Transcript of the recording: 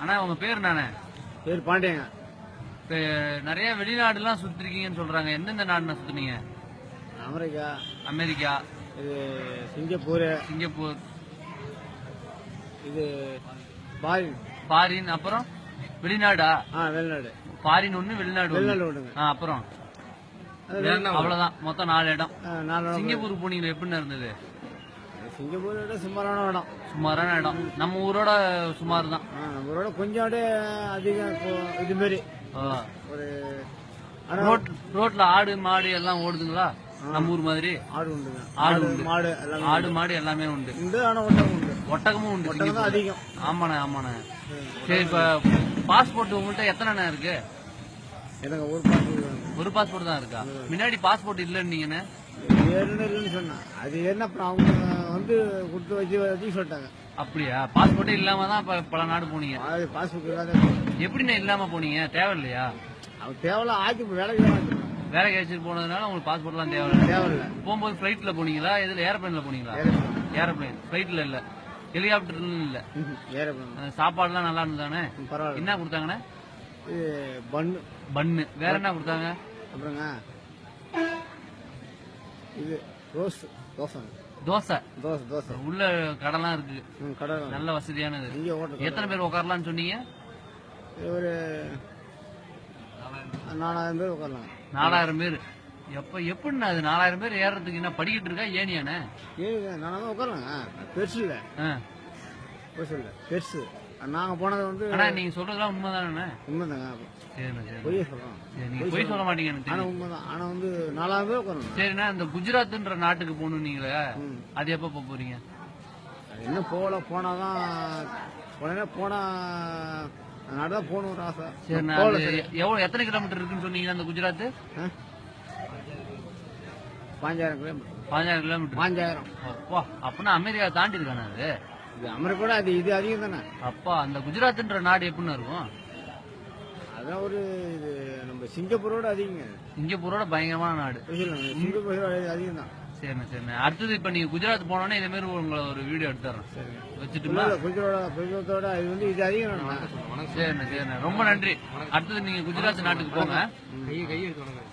ஆனா உங்க பேர் நானே பேர் பாண்டியங்க. நிறைய வெளிநாடுலாம் சுத்திருக்கீங்கன்னு சொல்றாங்க. எந்தெந்த நாடுனா சுத்துனீங்க? அமெரிக்கா. அமெரிக்கா. இது சிங்கப்பூர். சிங்கப்பூர். இது பாரின். ஃபாரின் அப்புறம் வெளிநாடா? வெளிநாடு. ஃபாரின் ஒண்ணு வெளிநாடு. வெளிநாடு அப்புறம் அவ்வளவுதான். மொத்தம் நாலு இடம். நாலு சிங்கப்பூர் போனீங்களா? எப்படின்னு இருந்தது? சிங்கப்பூரை விட சுமாரான இடம். சுமாரான இடம். நம்ம ஊரோட சுமார் தான் நம்மளோட கொஞ்சம் அப்படியே அதிகம் இது மாதிரி ஒரு ரோட்ல ஆடு மாடு எல்லாம் ஓடுதுங்களா? நம்ம ஊர் மாதிரி. ஆடு உண்டுங்க ஆடு உண்டு. மாடு எல்லாமே ஆடு மாடு எல்லாமே உண்டு. உண்டு ஆனா ஒட்டகம் உண்டு. ஒட்டகமும் உண்டு ஒட்டகம். அதிகம். ஆமாண்ணே ஆமாண்ணே. சரி இப்ப பாஸ்போர்ட் உங்கள்கிட்ட எத்தனை இருக்கு? எனக்கு ஒரு பாட்டு ஒரு பாஸ்போர்ட் தான் இருக்கா? முன்னாடி பாஸ்போர்ட் இல்லைன்னு சொன்னேன். அது என்ன அப்புறம் அவங்க வந்து கொடுத்து வச்சு வச்சு சொல்லிட்டாங்க. அப்படியா? பாஸ்போர்ட்டே இல்லாம தான் இப்ப பல நாடு போனீங்க. அது பாஸ்புக் இல்லாத எப்படிண்ணே இல்லாம போனீங்க? தேவையில்லையா அவன் தேவையில்ல ஆக்கி வேலைக்கு தான் ஆக்கிருக்கான். வேலை கிடைச்சிட்டு போனதுனால உங்களுக்கு பாஸ்போர்ட்லாம் தேவையில்லை தேவையில்ல. போகும்போது ஃபிளைட்ல போனீங்களா? இதுல ஏரோப்ளேன்ல போனீங்களா? ஏரோப்ளேன் ஃபிளைட்ல இல்ல. ஹெலிகாப்டர்ல இல்ல. ஏறப்படும் அஹ் சாப்பாடுலாம் நல்லா இருந்ததானே பரவாயில்ல. என்ன கொடுத்தாங்கண்ணே? பண்ணு. பன்னு வேற என்ன கொடுத்தாங்க? அப்புறங்க இது ரோஸ் தோசை. தோசை. தோசை தோசை. உள்ள கடைலாம் இருக்கு. கடை நல்ல வசதியானது. எத்தனை பேர் உட்காரலாம்னு சொன்னீங்க? ஒரு நாலாயிரம் பேர் உட்காரலாம். நாலாயிரம் பேர். எப்ப எப்படிண்ணா அது நாலாயிரம் பேர் ஏறுறதுக்கு என்ன படிக்கிட்டு இருக்கா? ஏனியாண்ணே ஏழுங்க நானும் உட்காரலாங்க. பெருசு இல்லை. பெருசு இல்லை. பெருசு. நாங்கள் போனது வந்து அண்ணா நீங்க சொல்றதுலாம் உண்மைதானே உண்மைதாங்க. பொய்யே நீங்க போய் சொல்ல மாட்டீங்க எனக்கு தெரியும். உண்மைதான். ஆனால் வந்து பேர் உட்காரணும் சரிண்ணா இந்த குஜராத்ன்ற நாட்டுக்கு போகணும் நீங்களே அது எப்ப போக போறீங்க? என்ன போகல போனாதான் உடனே போனா தான் போகணும் ஒரு ஆசை. சரிண்ணா எவ்வளவு எத்தனை கிலோமீட்டர் இருக்குன்னு சொன்னீங்க அந்த குஜராத்? பாஞ்சாயிரம் கிலோமீட்டர். பதினாயிரம் கிலோமீட்டர். பாஞ்சாயிரம். அப்பா அப்படின்னா அமெரிக்கா தாண்டி இருக்கானே அது? இது அமெரிக்கோட அது இது அதிகம் தானே? அப்பா அந்த குஜராத்ன்ற நாடு எப்படின்னு இருக்கும்? அதான் ஒரு இது நம்ம சிங்கப்பூரோட அதிகங்க. சிங்கப்பூரோட பயங்கரமான நாடு. புரியல சிங்கப்பூரோட அதிகம் தான். சரிண்ணா சரிண்ணா. அடுத்தது இப்ப நீங்க குஜராத் போனோடனே இதே மாதிரி உங்களை ஒரு வீடியோ எடுத்துறேன். வச்சுட்டுமா குஜரோட குஜராத்தோட இது வந்து இது அதிகம் சரிண்ணா சரிண்ணா. ரொம்ப நன்றி. அடுத்தது நீங்க குஜராத் நாட்டுக்கு போங்க. கையை கையை எடுத்து